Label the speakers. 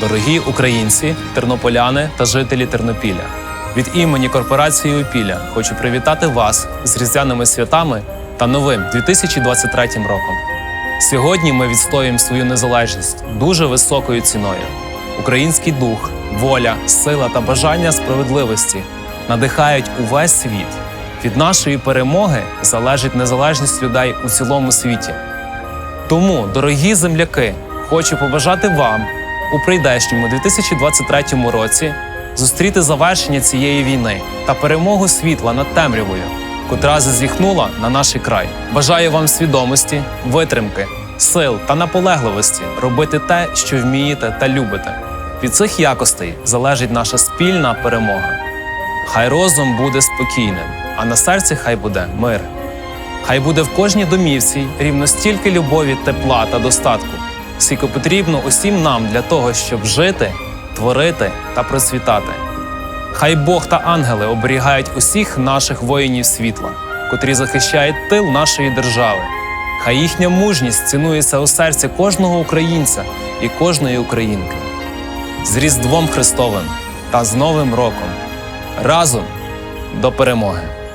Speaker 1: Дорогі українці, тернополяни та жителі Тернопіля. Від імені корпорації Опіля хочу привітати вас з різдвяними святами та новим 2023 роком. Сьогодні ми відстоюємо свою незалежність дуже високою ціною. Український дух, воля, сила та бажання справедливості надихають увесь світ. Від нашої перемоги залежить незалежність людей у цілому світі. Тому, дорогі земляки, хочу побажати вам у прийдешньому 2023 році зустріти завершення цієї війни та перемогу світла над темрявою, котра зазіхнула на наш край. Бажаю вам свідомості, витримки, сил та наполегливості робити те, що вмієте та любите. Від цих якостей залежить наша спільна перемога. Хай розум буде спокійним, а на серці хай буде мир. Хай буде в кожній домівці рівно стільки любові, тепла та достатку, скільки потрібно усім нам для того, щоб жити, творити та процвітати. Хай Бог та ангели оберігають усіх наших воїнів світла, котрі захищають тил нашої держави. Хай їхня мужність цінується у серці кожного українця і кожної українки. З Різдвом Христовим та з Новим роком разом до перемоги!